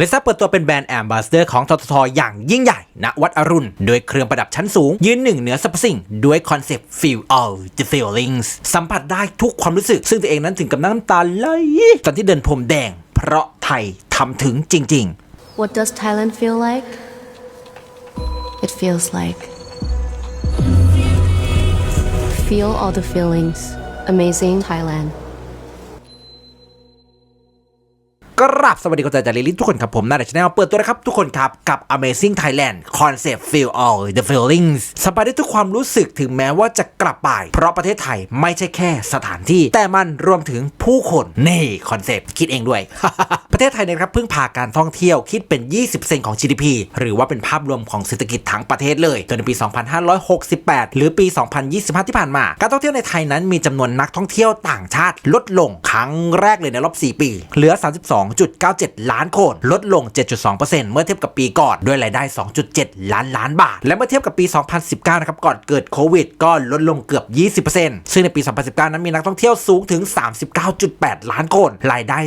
ลิซ่าเปิดตัวเป็นแบรนด์แอมบาสเดอร์ของทททอย่างยิ่งใหญ่ณวัดอรุณ โดยเครื่องประดับชั้นสูง ยืนหนึ่งเหนือสรรพสิ่ง ด้วยคอนเซปต์ feel all the feelings สัมผัสได้ทุกความรู้สึก ซึ่งตัวเองนั้นถึงกับน้ำตาไหลตอนที่เดินพรมแดง เพราะไทยทำถึงจริง ๆ What does Thailand feel like? It feels like. Feel all the feelings. Amazing Thailand. กราบสวัสดีคนใจจาริลิทุกคนครับผมนาดชแนลเปิดตัวนะครับทุกคนครับ กับ Amazing Thailand Concept Feel All the Feelings สัมผัสได้ทุกความรู้สึกถึงแม้ว่าจะกลับไป เพราะประเทศไทยไม่ใช่แค่สถานที่ แต่มันรวมถึงผู้คนนี่คอนเซปต์คิดเองด้วย ประเทศไทยนะครับเพิ่งพาการท่องเที่ยวคิดเป็น 20%ของ GDP หรือว่าเป็นภาพรวมของเศรษฐกิจทั้งประเทศเลยโดยในปี 2568 หรือปี 2025 ที่ผ่านมา การท่องเที่ยวในไทยนั้นมีจำนวนนักท่องเที่ยวต่างชาติลดลงครั้งแรกเลยในรอบ 4 ปี เหลือ2.97 ล้านคน ลดลง 7.2%เมื่อเทียบกับปีก่อนด้วยรายได้ 2.7 ล้านล้านบาท และเมื่อเทียบกับปี 2019 นะครับก่อนเกิดโควิดก็ลดลงเกือบ 20%ซึ่งในปี 2019 นั้นมีนักท่องเที่ยวสูงถึง 39.8 ล้านคน รายได้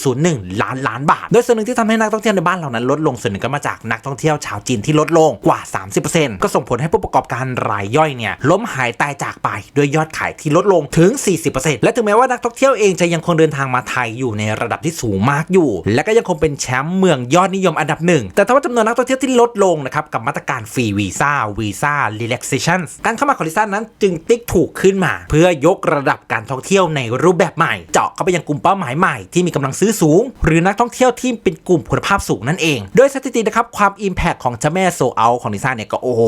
3.01 ล้านล้านบาท โดยส่วนหนึ่งที่ทำให้นักท่องเที่ยวในบ้านเรานั้นลดลงส่วนหนึ่งก็มาจากนักท่องเที่ยวชาวจีนที่ลดลงกว่า 30%ก็ส่งผลให้ผู้ประกอบการรายย่อยเนี่ยล้มหายตายจากไปด้วยยอดขายที่ลดลงถึง 40%และถึงแม้ว่านักท่องเที่ยวเองจะยังคงเดินทางมาไทยอยู่ในระดับที่สูงมากอยู่ และก็ยังคงเป็นแชมป์เมืองยอดนิยมอันดับหนึ่งแต่ถ้าว่าจำนวนนักท่องเที่ยวที่ลดลงนะครับกับมาตรการฟรีวีซ่าวีซ่า relaxation การเข้ามาของลิซ่านั้นจึงติ๊กถูกขึ้นมา เพื่อยกระดับการท่องเที่ยวในรูปแบบใหม่ เจาะเข้าไปยังกลุ่มเป้าหมายใหม่ที่มีกำลังซื้อสูง หรือนักท่องเที่ยวที่เป็นกลุ่มคุณภาพสูงนั่นเอง โดยสถิตินะครับความ impact ของเจ้าแม่โซเอาของลิซ่าเนี่ยก็โอ้โห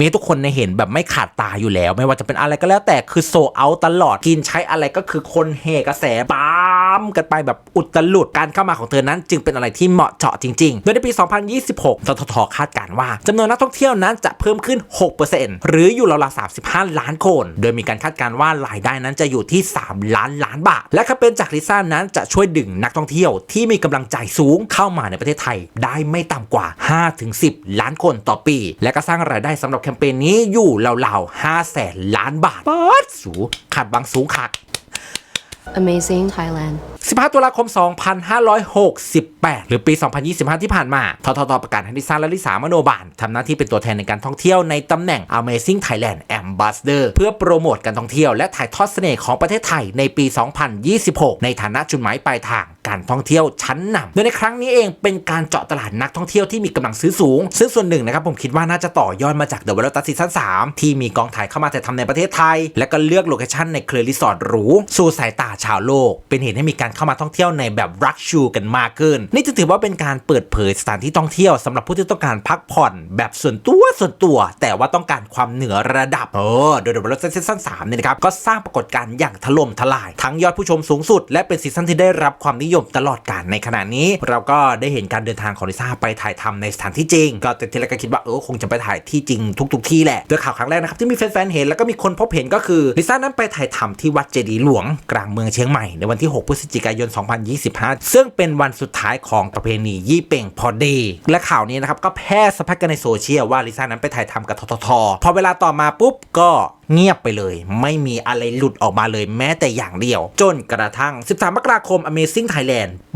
มีทุกคนในเห็นแบบไม่ขาดตาอยู่แล้ว ไม่ว่าจะเป็นอะไรก็แล้วแต่คือโซเอาตลอดกินใช้อะไรก็คือคนเฮกระแสปา มกันไปแบบอุตลุดการเข้ามาของเธอนั้น จึงเป็นอะไรที่เหมาะเจาะจริง ๆ โดยในปี 2026ทททคาดการณ์ว่าจำนวนนักท่องเที่ยวนั้นจะเพิ่มขึ้น 6%หรืออยู่ราวๆ35 ล้านคน โดยมีการคาดการณ์ว่ารายได้นั้นจะอยู่ที่ 3 ล้านล้านบาท และแคมเปญจากลิซ่านั้นจะช่วยดึงนักท่องเที่ยวที่มีกำลังจ่ายสูงเข้ามาในประเทศไทย ได้ไม่ต่ำกว่า 5-10 ล้านคนต่อปี และก็สร้างรายได้สำหรับแคมเปญนี้อยู่ราวๆ5แสนล้านบาทป๊าดสูขาดบางสูงขาด Amazing Thailand. 15 ตุลาคม 2568 หรือปี 2025 ที่ผ่านมา ทททประกาศให้ลิซ่าและลิสามโนบานทำหน้าที่เป็นตัวแทนในการท่องเที่ยวในตำแหน่ง Amazing Thailand Ambassador เพื่อโปรโมทการท่องเที่ยวและถ่ายทอดเสน่ห์ของประเทศไทยในปี 2026 ในฐานะจุดหมายปลายทาง การท่องเที่ยวชั้นนำโดยในครั้งนี้เองเป็นการเจาะตลาดนักท่องเที่ยวที่มีกำลังซื้อสูง ซึ่งส่วนหนึ่งนะครับผมคิดว่าน่าจะต่อยอดมาจาก The w a l t ซีซั่น3ที่มีกองถ่ายเข้ามาถ่ายทำในประเทศไทย และก็เลือกโลเคชั่นในเครือรีสอร์ทหรูสู่สายตาชาวโลก เป็นเหตุให้มีการเข้ามาท่องเที่ยวในแบบรักชูกันมากขึ้น นี่จะถือว่าเป็นการเปิดเผยสถานที่ท่องเที่ยวสำหรับผู้ที่ต้องการพักผ่อน แบบส่วนตัวส่วนตัว แต่ว่าต้องการความเหนือระดับเออโดย The w a l t ซีซั่น3เนี่ยนะครับก็สร้างปรากฏการณ์อย่างถล่มทลาย ทั้งยอดผู้ชมสูงสุด และเป็นซีซั่นที่ได้รับความนิยมตลอดกาลในขณะนี้เราก็ได้เห็นการเดินทางของลิซ่าไปถ่ายทำในสถานที่จริง ก็แต่ทีแรกก็คิดว่าเออคงจะไปถ่ายที่จริงทุก ๆ ที่แหละโดยข่าวครั้งแรกนะครับที่มีแฟนๆเห็นแล้วก็มีคนพบเห็นก็คือลิซ่านั้นไปถ่ายทำที่วัดเจดีย์หลวงกลางเมืองเชียงใหม่ในวันที่ 6 พฤศจิกายน 2025 ซึ่งเป็นวันสุดท้ายของประเพณียี่เป่งพอดี และข่าวนี้นะครับก็แพร่สะพัดกันในโซเชียลว่าลิซ่านั้นไปถ่ายทำกับทททพอเวลาต่อมาปุ๊บก็เงียบไปเลย ไม่มีอะไรหลุดออกมาเลยแม้แต่อย่างเดียว จนกระทั่ง 13 มกราคม Amazing Thailand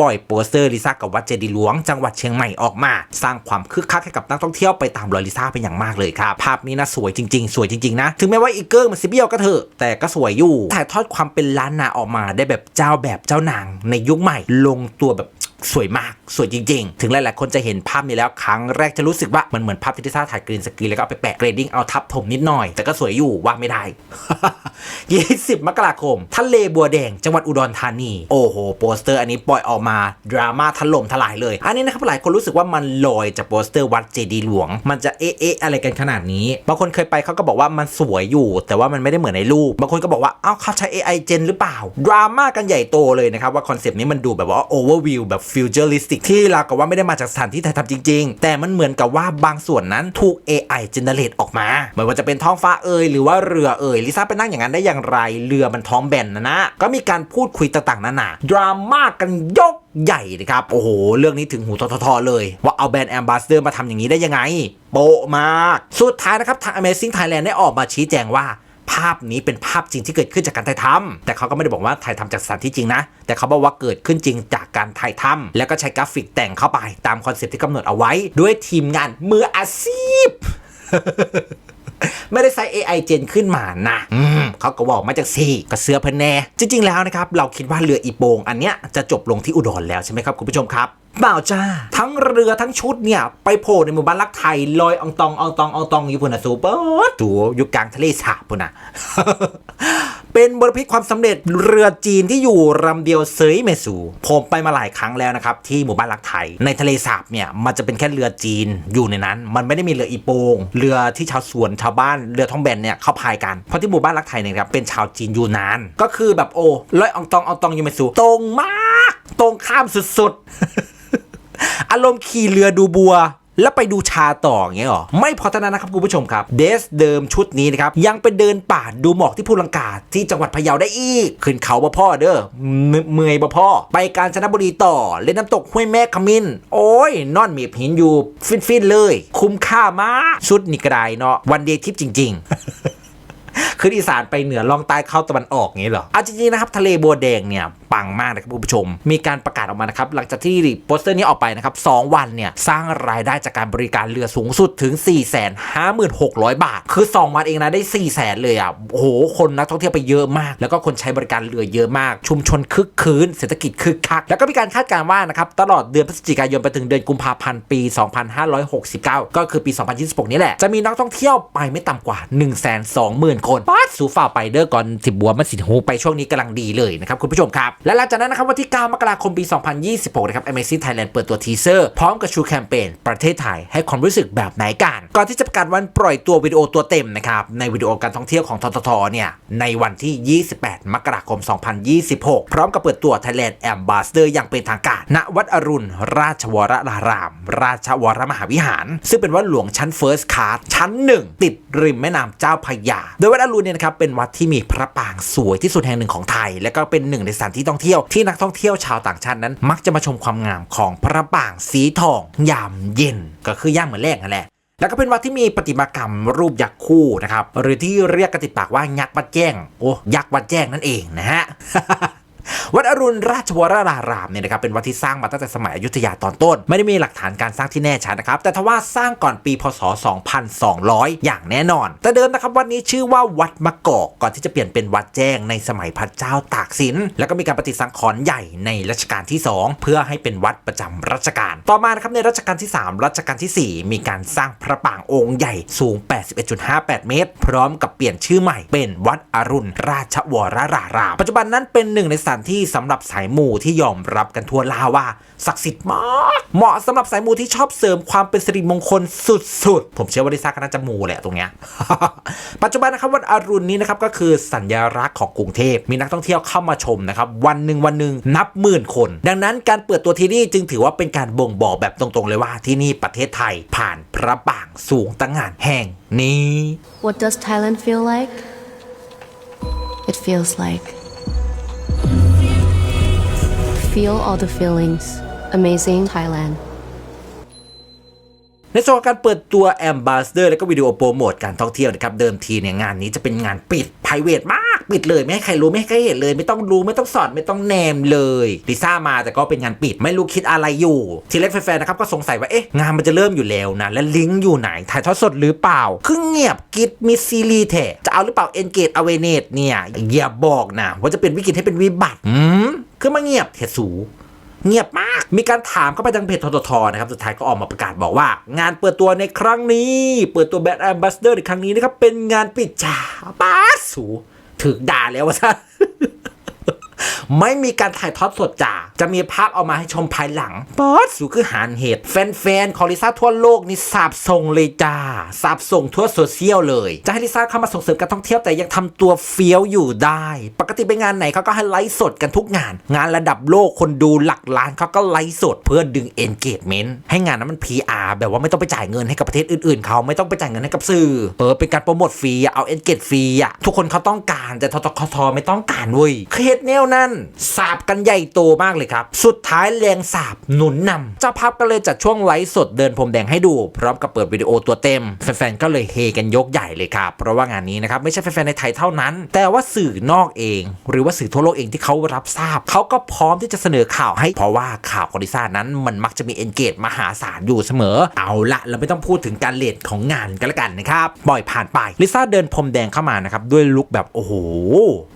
ปล่อยโปสเตอร์ลิซ่ากับวัดเจดีหลวง จังหวัดเชียงใหม่ออกมา สร้างความคึกคักให้กับนักท่องเที่ยวไปตามรอยลิซ่าเป็นอย่างมากเลยครับ ภาพนี้นะสวยจริงๆ สวยจริงๆนะ ถึงแม้ว่าอีเกิร์มันซิเบียวก็เถอะ แต่ก็สวยอยู่ ถ่ายทอดความเป็นล้านนาออกมาได้แบบเจ้าแบบเจ้านางในยุคใหม่ลงตัวแบบสวยมาก สวยจริง ๆ ถึงหลาย ๆ คนจะเห็นภาพนี้แล้วครั้งแรกจะรู้สึกว่า มันเหมือนภาพที่ทิซ่าถ่ายกรีนสกรีนแล้วก็ไปแปะเกรดดิ้งเอาทับถมนิดหน่อย แต่ก็สวยอยู่ว่าไม่ได้ 20 มกราคม ทะเลบัวแดง จังหวัดอุดรธานี โอ้โห โปสเตอร์อันนี้ปล่อยออกมาดราม่าถล่มทลายเลย อันนี้นะครับหลายคนรู้สึกว่ามันลอยจากโปสเตอร์วัดเจดีย์หลวง มันจะเอ๊ะอะไรกันขนาดนี้ บางคนเคยไปเขาก็บอกว่ามันสวยอยู่ แต่ว่ามันไม่ได้เหมือนในรูป บางคนก็บอกว่าเอ้าเขาใช้ AI เจนหรือเปล่า ดราม่ากันใหญ่โตเลยนะครับว่าคอนเซปต์นี้มันดูแบบว่าโอเวอร์วิวแบบฟิวเจอริสติกที่เรากับว่าไม่ได้มาจากสถานที่ถ่ายทำจริง ๆ แต่มันเหมือนกับว่าบางส่วนนั้นถูก AI generate ออกมาไม่ว่าจะเป็นท้องฟ้าเอ่ยหรือว่าเรือเอ่ยลิซ่าไปนั่งอย่างนั้นได้อย่างไร เรือมันท้องแบนนะนะก็มีการพูดคุยต่างๆนานาดราม่ากันยกใหญ่นะครับ โอ้โห เรื่องนี้ถึงหูทททเลย ว่าเอาแบรนด์แอมบาสเดอร์มาทำอย่างนี้ได้ยังไง โปะมาก สุดท้ายนะครับ ทาง Amazing Thailand ได้ออกมาชี้แจงว่าภาพนี้เป็นภาพจริงที่เกิดขึ้นจากการถ่ายทำแต่เขาก็ไม่ได้บอกว่าถ่ายทำจากสถานที่จริงนะ แต่เขาบอกว่าเกิดขึ้นจริงจากการถ่ายทำแล้วก็ใช้กราฟิกแต่งเข้าไปตามคอนเซ็ปต์ที่กำหนดเอาไว้ ด้วยทีมงานมืออาชีพ ไม่ได้ใช้ AI เจนขึ้นมานะอืมเขาก็บอกมาจากซี่ก็เสื้อเพิ่นแน่ จริง ๆ แล้วนะครับ เราคิดว่าเรืออีโปงอันเนี้ยจะจบลงที่อุดรแล้วใช่ไหมครับคุณผู้ชมครับเปล่าจ้า ทั้งเรือทั้งชุดเนี่ย ไปโผล่ในหมู่บ้านลักไทย ลอยอองตองอองตองอองตองอยู่พุ่นนะซูเปอร์ตัวอยู่กลางทะเลสาบพุ่นนะ เป็นบทพิตความสำเร็จเรือจีนที่อยู่ลำเดียวเซยเมซูผมไปมาหลายครั้งแล้วนะครับที่หมู่บ้านลักไทย ในทะเลสาบเนี่ยมันจะเป็นแค่เรือจีนอยู่ในนั้น มันไม่ได้มีเรืออีโปง เรือที่ชาวสวนชาวบ้านเรือท้องแบนเนี่ยเขาพายกันเพราะที่หมู่บ้านลักไทยเนี่ยครับเป็นชาวจีนอยู่นาน ก็คือแบบโอ้ลอยอองตองอองตองยูเมซูตรงมาก ตรงข้ามสุดๆอารมณ์ขี่เรือดูบัว แล้วไปดูชาต่ออย่างเงี้ยหรอ ไม่พอเท่านั้นนะครับคุณผู้ชมครับ เดสเดิมชุดนี้นะครับ ยังไปเดินป่าดูหมอกที่ภูลังกาที่จังหวัดพะเยาได้อีก ขึ้นเขาบ่พ่อเด้อเมื่อยบ่พ่อ ไปกาญจนบุรีต่อ เล่นน้ำตกห้วยแม่ขมิ้น โอ้ยนอนมีหินอยู่ฟินๆเลย คุ้มค่ามากชุดนี่ก็ไดเนาะวันเดย์ทริปจริง ๆ ขึ้นอีสานไปเหนือล่องใต้เข้าตะวันออกงี้เหรอเอาจริงๆนะครับทะเลบัวแดงเนี่ยปังมากนะครับคุณผู้ชม มีการประกาศออกมานะครับหลังจากที่โปสเตอร์นี้ออกไปนะครับ2วันเนี่ยสร้างรายได้จากการบริการเรือสูงสุดถึง 4 5 6 0 0 บาท คือ 2 วันเองนะได้ 4 0 0แสนเลยอะโอ้โหคนนักท่องเที่ยวไปเยอะมาก แล้วก็คนใช้บริการเรือเยอะมาก ชุมชนคึกคืนเศรษฐกิจคึกคัก แล้วก็มีการคาดการณ์ว่านะครับตลอดเดือนพฤศจิกายนไปถึงเดือนกุมภาพันธ์ปี 2569 ก็คือปี 2026 นี้แหละจะมีนักท่องเที่ยวไปไม่ต่ำกว่า 1 2 0 0 0 0คนป้าดสูฝ่าไปเด้อก่อนสิบบัวมันสิหูไปช่วงนี้กำลังดีเลยนะครับคุณผู้ชมครับ และหลังจากนั้นนะครับวันที่ 9 มกราคมปี 2026 นะครับ Amazing Thailand เปิดตัวทีเซอร์พร้อมกับชูแคมเปญประเทศไทยให้ความรู้สึกแบบไหนกันก่อนที่จะประกาศวันปล่อยตัววิดีโอตัวเต็มนะครับในวิดีโอการท่องเที่ยวของทททเนี่ยในวันที่ 28 มกราคม 2026 พร้อมกับเปิดตัว Thailand Ambassador อย่างเป็นทางการ ณวัดอรุณ ราชวราราม ราชวรมหาวิหาร ซึ่งเป็นวัดหลวงชั้น First Class ชั้น 1 ติดริมแม่น้ำเจ้าพระยาโดยวัดอรุณเนี่ยนะครับเป็นวัดที่มีพระปางสวยที่สุดแห่งหนึ่งของไทย และก็เป็นหนึ่งในสถานที่ท่องเที่ยวที่นักท่องเที่ยวชาวต่างชาตินั้น มักจะมาชมความงามของพระปางสีทองยามเย็น ก็คือย่ามเหมือนแรกนั่นแหละแล้วก็เป็นวัดที่มีประติมากรรมรูปยักษ์คู่นะครับ หรือที่เรียกกันติดปากว่ายักษ์วัดแจ้ง โอ้ ยักษ์วัดแจ้งนั่นเองนะฮะ วัดอรุณราชวรารามเนี่ยนะครับเป็นวัดที่สร้างมาตั้งแต่สมัยอยุธยาตอนต้น ไม่ได้มีหลักฐานการสร้างที่แน่ชัดนะครับ แต่ทว่าสร้างก่อนปีพศ 2200 อย่างแน่นอน แต่เดิมนะครับวัดนี้ชื่อว่าวัดมะกอกก่อนที่จะเปลี่ยนเป็นวัดแจ้งในสมัยพระเจ้าตากสิน แล้วก็มีการปฏิสังขรณ์ใหญ่ในรัชกาลที่ 2 เพื่อให้เป็นวัดประจำรัชกาลต่อมานะครับในรัชกาลที่ 3 รัชกาลทีสี่ 4 มีการสร้างพระปางองค์ใหญ่สูง 81.58 เมตร พร้อมกับเปลี่ยนชื่อใหม่เป็นวัดอรุณราชวรารารามปัจจุบันนั้นเป็นหนึ่งในสถานที่สำหรับสายมูที่ยอมรับกันทั่วลาว่าศักดิ์สิทธิ์มากเหมาะสำหรับสายมูที่ชอบเสริมความเป็นสิริมงคลสุดๆ ผมเชื่อว่าดิซ่าก็น่าจะมูแหละตรงเนี้ยปัจจุบันนะครับวัดอรุณนี้นะครับก็คือสัญลักษณ์ของกรุงเทพมีนักท่องเที่ยวเข้ามาชมนะครับวันหนึ่งวันหนึ่งนับหมื่นคน ดังนั้นการเปิดตัวที่นี่จึงถือว่าเป็นการบ่งบอกแบบตรงๆ เลยว่าที่นี่ประเทศไทยผ่านพระปางสูงตั้งงานแห่งนี้ What does Thailand feel like? It feels like. Feel all the feelings. Amazing Thailand. ในส่วนของการเปิดตัว Ambassador แล้วก็วิดีโอโปรโมทการท่องเที่ยวนะครับ เดิมทีเนี่ยงานนี้จะเป็นงานปิด p r i v a t มาก ปิดเลย ไม่ให้ใครรู้ ไม่ให้ใครเห็นเลย ไม่ต้องรู้ไม่ต้องสอนไม่ต้องแนมเลยลิซ่ามาแต่ก็เป็นงานปิดไม่รู้คิดอะไรอยู่ ทีแรกแฟนๆนะครับก็สงสัยว่าเอ๊ะงานมันจะเริ่มอยู่แล้วนะแล้วลิงก์อยู่ไหนถ่ายทอดสดหรือเปล่าคือเงียบกิดมีซีรีแทจะเอาหรือเปล่า Engage a w a r e n e s s เนี่ยอย่าบอกนะว่าจะเป็นวิกฤตให้เป็นวิบัติอืมคือมาเงียบเทสู เงียบมาก มีการถามเข้าไปทางเพจทททนะครับ สุดท้ายก็ออกมาประกาศบอกว่า งานเปิดตัวในครั้งนี้ เปิดตัวแบทแอมบัสเดอร์ในครั้งนี้นะครับ เป็นงานปิดจ้าป้าสูถึกด่าแล้ววะซะ ไม่มีการถ่ายทอดสดจ้าจะมีภาพเอามาให้ชมภายหลังป๊อดสูคือหานเหตุ แฟนๆของลิซ่าทั่วโลกนี่สาบส่งเลยจ้าสาบส่งทั่วโซเชียลเลย จะให้ลิซ่าเข้ามาส่งเสริมการท่องเที่ยวแต่ยังทำตัวเฟี้ยวอยู่ได้ ปกติไปงานไหนเขาก็ให้ไลฟ์สดกันทุกงาน งานระดับโลกคนดูหลักล้านเขาก็ไลฟ์สดเพื่อดึง engagement ให้งานนั้นมัน PR แบบว่าไม่ต้องไปจ่ายเงินให้กับประเทศอื่นๆเขาไม่ต้องไปจ่ายเงินให้กับสื่อเออเป็นการโปรโมทฟรีอะเอา engage ฟรีอะทุกคนเขาต้องการแต่ททคทไม่ต้องการเว้ยเคสแนวนั้นสาบกันใหญ่โตมากเลยครับ สุดท้ายแรงสาบหนุนนำเจ้าภาพก็เลยจัดช่วงไลฟ์สดเดินพรมแดงให้ดู พร้อมกับเปิดวิดีโอตัวเต็ม แฟนๆก็เลยเฮกันยกใหญ่เลยครับเพราะว่างานนี้นะครับไม่ใช่แฟนๆในไทยเท่านั้น แต่ว่าสื่อนอกเอง หรือว่าสื่อทั่วโลกเองที่เขารับทราบเขาก็พร้อมที่จะเสนอข่าวให้เพราะว่าข่าวของลิซ่านั้นมันมักจะมีเอนเกจมหาศาลอยู่เสมอ เอาละเราไม่ต้องพูดถึงการเลทของงานกันละกันนะครับปล่อยผ่านไปลิซ่าเดินพรมแดงเข้ามานะครับด้วยลุคแบบโอ้โห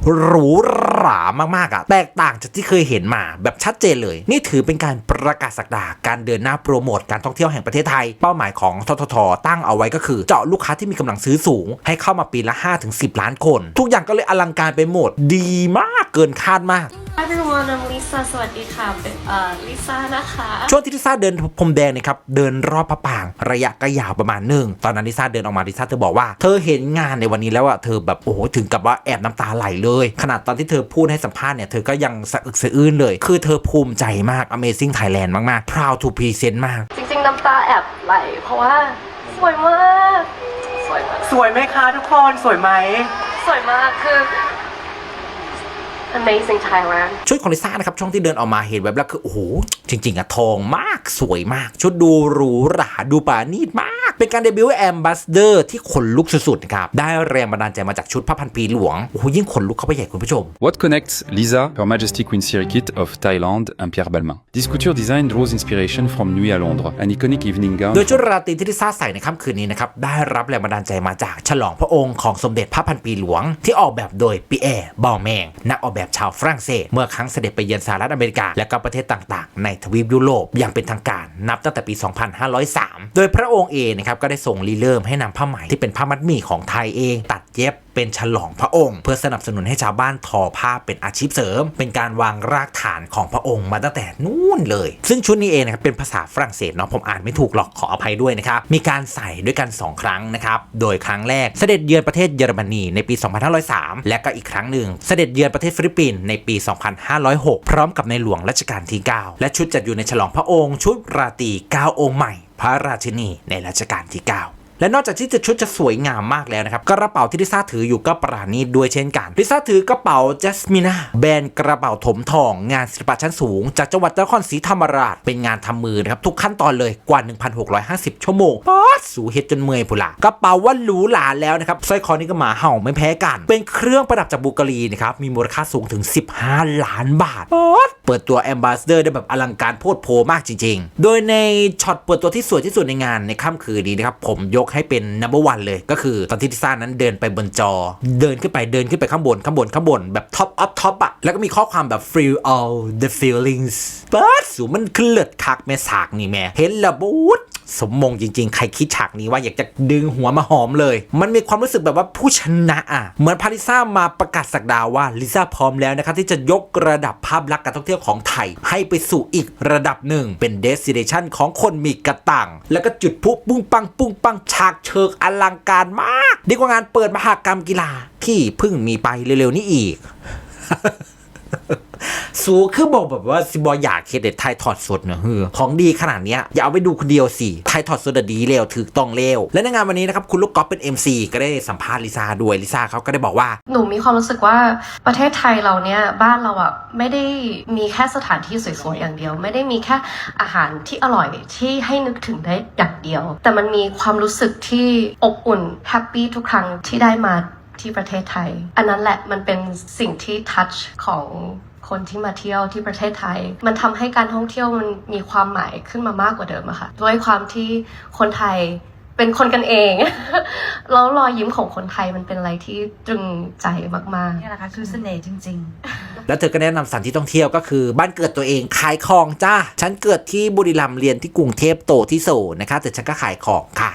หรูห รามากๆอะแตกต่างจากที่เคยเห็นมาแบบชัดเจนเลย นี่ถือเป็นการประกาศสักดาการเดินหน้าโปรโมทการท่องเที่ยวแห่งประเทศไทย เป้าหมายของทททตั้งเอาไว้ก็คือ เจาะลูกค้าที่มีกำลังซื้อสูง ให้เข้ามาปีละ 5-10 ล้านคน ทุกอย่างก็เลยอลังการไปหมดดีมากเกินคาดมาก Hi everyone I'm Lisa สวัสดีค่ะ เป็นเอ่อลิซ่านะคะ ช่วงที่ลิซ่าเดินพรมแดงเนี่ยครับ เดินรอบพระปราง ระยะก็ยาวประมาณหนึ่ง ตอนนั้นลิซ่าเดินออกมาลิซ่าเธอบอกว่า เธอเห็นงานในวันนี้แล้วอะเธอแบบโอ้โหถึงกับว่าแอบน้ำตาไหลเลย ขนาดตอนที่เธอพูดให้สัมภาษณ์เนี่ยเธอก็ยังสะอึกสะอื้นเลย คือเธอภูมิใจมาก Amazing Thailand มากๆ proud to present มาก จริงๆ น้ำตาแอบไหล เพราะว่าสวยมาก สวยมาก สวยไหมคะทุกคน สวยไหม สวยมากคือ amazing Thailand ชุดของลิซ่านะครับ ช่วงที่เดินออกมาเห็นแบบแล้วคือ โอ้โห จริง ๆอะทองมากสวยมาก ชุดดูหรูหราดูปราณีตมาก เป็นการเดบิวต์แอมบาสเดอร์ที่ขนลุกสุดๆนะครับ ได้แรงบันดาลใจมาจากชุดพระพันปีหลวง โอ้โห ยิ่งขนลุกเข้าไปใหญ่คุณผู้ชม What connects Lisa, Her Majesty Queen Sirikit of Thailand, and Pierre Balmain? This couture design draws inspiration from Nuit à Londres, an iconic evening gown โดยชุดราตรีที่ลิซ่าใส่ในค่ำคืนนี้นะครับได้รับแรงบันดาลใจมาจากฉลองพระองค์ของสมเด็จพระพันปีหลวง ที่ออกแบบโดยปีแอร์บอลแมงนักออกแบบชาวฝรั่งเศส เมื่อครั้งเสด็จไปเยือนสหรัฐอเมริกา และก็ประเทศต่างๆ ในทวีปยุโรปอย่างเป็นทางการนับตั้งแต่ปี 2503 โดยพระองค์เองนะครับก็ได้ส่งรีเริ่มให้นำผ้าไหมที่เป็นผ้ามัดหมี่ของไทยเองต เย็บเป็นฉลองพระองค์ เพื่อสนับสนุนให้ชาวบ้านทอผ้าเป็นอาชีพเสริม เป็นการวางรากฐานของพระองค์มาตั้งแต่นู่นเลย ซึ่งชุดนี้เองนะครับเป็นภาษาฝรั่งเศสเนาะผมอ่านไม่ถูกหรอกขออภัยด้วยนะครับมีการใส่ด้วยกัน 2 ครั้งนะครับโดยครั้งแรกเสด็จเยือนประเทศเยอรมนีในปี 2503 และก็อีกครั้งหนึ่งเสด็จเยือนประเทศฟิลิปปินส์ในปี 2506 พร้อมกับในหลวงรัชกาลที่ 9 และชุดจัดอยู่ในฉลองพระองค์ ชุดราตรี9องค์ใหม่ พระราชินีในรัชกาลที่ 9 และนอกจากที่จะชุดจะสวยงามมากแล้วนะครับกระเป๋าที่ลิซ่าถืออยู่ก็ปราณีตด้วยเช่นกันลิซ่าถือกระเป๋าจัสมินาแบรนด์กระเป๋าถมทอง งานศิลปะชั้นสูง จากจังหวัดนครศรีธรรมราชเป็นงานทำมือนะครับทุกขั้นตอนเลยกว่า 1,650 ชั่วโมงป๊อด สูเฮ็ดจนเมื่อยพุละกระเป๋าว่าหรูหราแล้วนะครับสร้อยคอนี่ก็หมาเห่าไม่แพ้กัน เป็นเครื่องประดับจากบูการีนะครับมีมูลค่าสูงถึง 15 ล้านบาทป๊อดเปิดตัวแอมบาสเดอร์ได้แบบอลังการโพดโพมากจริง ๆ โดยในช็อตเปิดตัวที่สวยที่สุดในงานในค่ำคืนนี้นะครับผมยกให้เป็น number one เลยก็คือตอนที่ลิซ่านั้นเดินไปบนจอ เดินขึ้นไปเดินขึ้นไปข้างบนข้างบนข้างบนแบบ top up top อะแล้วก็มีข้อความแบบ feel all the feelings เปิดสูมันขึ้นเลือดคักแม่สากนี่แม่เห็นและบูด สมมงจริง ๆ ใครคิดฉากนี้ว่าอยากจะดึงหัวมาหอมเลย มันมีความรู้สึกแบบว่าผู้ชนะอะ เหมือนพาลิซ่ามาประกาศสักดาว่าลิซ่าพร้อมแล้วนะครับที่จะยกระดับภาพลักษณ์การท่องเที่ยวของไทย ให้ไปสู่อีกระดับหนึ่ง เป็นเดส i เ a ชันของคนมีกระตังแล้วก็จุดพุปุ้งปังปุ้งปังฉากเชิงอลังการมาก ดีกว่างานเปิดมหากรรมกีฬาที่เพิ่งมีไปเร็วๆนี้อีก สูคือบอกแบบว่าซิบอยากเคเด็ดไทยถอดสดเนอะเฮ้อของดีขนาดเนี้ยอย่าเอาไปดูคนเดียวสิไทยถอดสดดีเร็วถือต้องเร็วและในงานวันนี้นะครับคุณลูกกอล์ฟเป็น MC ก็ได้สัมภาษณ์ลิซ่าด้วยลิซ่าเขาก็ได้บอกว่า หนูมีความรู้สึกว่าประเทศไทยเราเนี่ยบ้านเราอะไม่ได้มีแค่สถานที่สวยๆอย่างเดียว ไม่ได้มีแค่อาหารที่อร่อยที่ให้นึกถึงได้อย่างเดียว แต่มันมีความรู้สึกที่อบอุ่นแฮปปี้ทุกครั้งที่ได้มา ที่ประเทศไทย อันนั้นแหละมันเป็นสิ่งที่ทัชของคนที่มาเที่ยวที่ประเทศไทย มันทำให้การท่องเที่ยวมันมีความหมายขึ้นมามากกว่าเดิมอะค่ะด้วยความที่คนไทยเป็นคนกันเอง แล้วรอยยิ้มของคนไทยมันเป็นอะไรที่ตรึงใจมากนี่แหละค่ะคือเสน่ห์จริง ๆ แล้วเธอก็แนะนำสถานที่ท่องเที่ยวก็คือ บ้านเกิดตัวเองขายของจ้าฉันเกิดที่บุรีรัมย์เรียนที่กรุงเทพโตที่โซลนะคะแต่ฉันก็ขายของค่ะ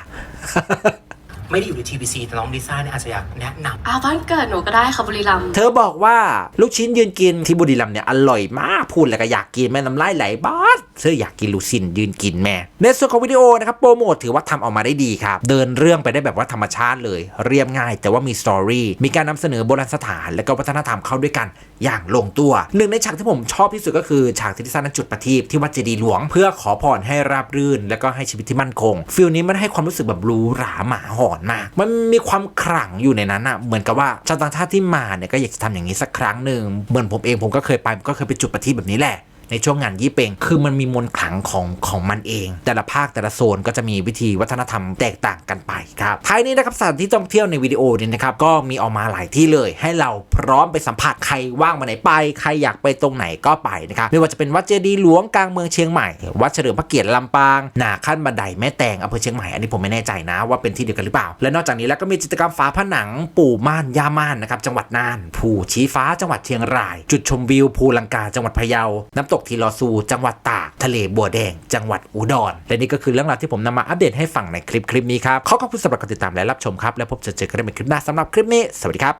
ไม่ได้อยู่ใน TBC แต่น้องลิซ่าเนี่ยอาจจะอยากแนะนๆอ้าวบ้านเกิดหนูก็ได้ค่ะบุรีรัมย์เธอบอกว่าลูกชิ้นยืนกินที่บุรีรัมย์เนี่ยอร่อยมากพูดแล้วก็อยากกินแม่น้ำลายไหลบ้าดเธออยากกินลูกชิ้นยืนกินแม่ ในส่วนของวิดีโอนะครับโปรโมทถือว่าทำออกมาได้ดีครับ เดินเรื่องไปได้แบบว่าธรรมชาติเลย เรียบง่ายแต่ว่ามีสตอรี่มีการนำเสนอโบราณสถาน และก็วัฒนธรรมเข้าด้วยกันอย่างลงตัวหนึ่งในฉากที่ผมชอบที่สุดก็คือฉากที่ลิซ่านั้นจุดประทีปที่วัดเจดีย์หลวง เพื่อขอพรให้ราบรื่น และก็ให้ชีวิตที่มั่นคงฟิลนี้มันให้ความรู้สึกแบบหรูหราหมาหอนอนมาก มันมีความขลังอยู่ในนั้นอะเหมือนกับว่าชาวต่างชาติที่มาเนี่ยก็อยากจะทำอย่างนี้สักครั้งหนึ่งเหมือนผมเองผมก็เคยไปก็เคยไปจุดประทีปแบบนี้แหละ ในช่วงงานยี่เปงคือมันมีมนต์ขลังของของมันเอง แต่ละภาคแต่ละโซนก็จะมีวิธีวัฒนธรรมแตกต่างกันไปครับท้ายนี้นะครับสถานที่ท่องเที่ยวในวิดีโอนี้นะครับก็มีออกมาหลายที่เลย ให้เราพร้อมไปสัมผัสใครว่างมาไหนไป ใครอยากไปตรงไหนก็ไปนะครับไม่ว่าจะเป็นวัดเจดีย์หลวงกลางเมืองเชียงใหม่วัดเฉลิมพระเกียรติลำปางนาขั้นบันไดแม่แตงอำเภอเชียงใหม่อันนี้ผมไม่แน่ใจนะว่าเป็นที่เดียวกันหรือเปล่า และนอกจากนี้แล้วก็มีจิตรกรรมฝาผนังปู่ม่านย่าม่านนะครับจังหวัดน่าน ภูชี้ฟ้าจังหวัดเชียงราย จุดชมวิวภูลังกาจังหวัดพะเยาน้ำตกทีลอซู จังหวัดตาก ทะเลบัวแดง จังหวัดอุดร และนี่ก็คือเรื่องราวที่ผมนำมาอัปเดตให้ฟังในคลิปคลิปนี้ครับ ขอขอบคุณสำหรับการติดตามและรับชมครับ แล้วพบเจอกันในคลิปหน้าสำหรับคลิปนี้ สวัสดีครับ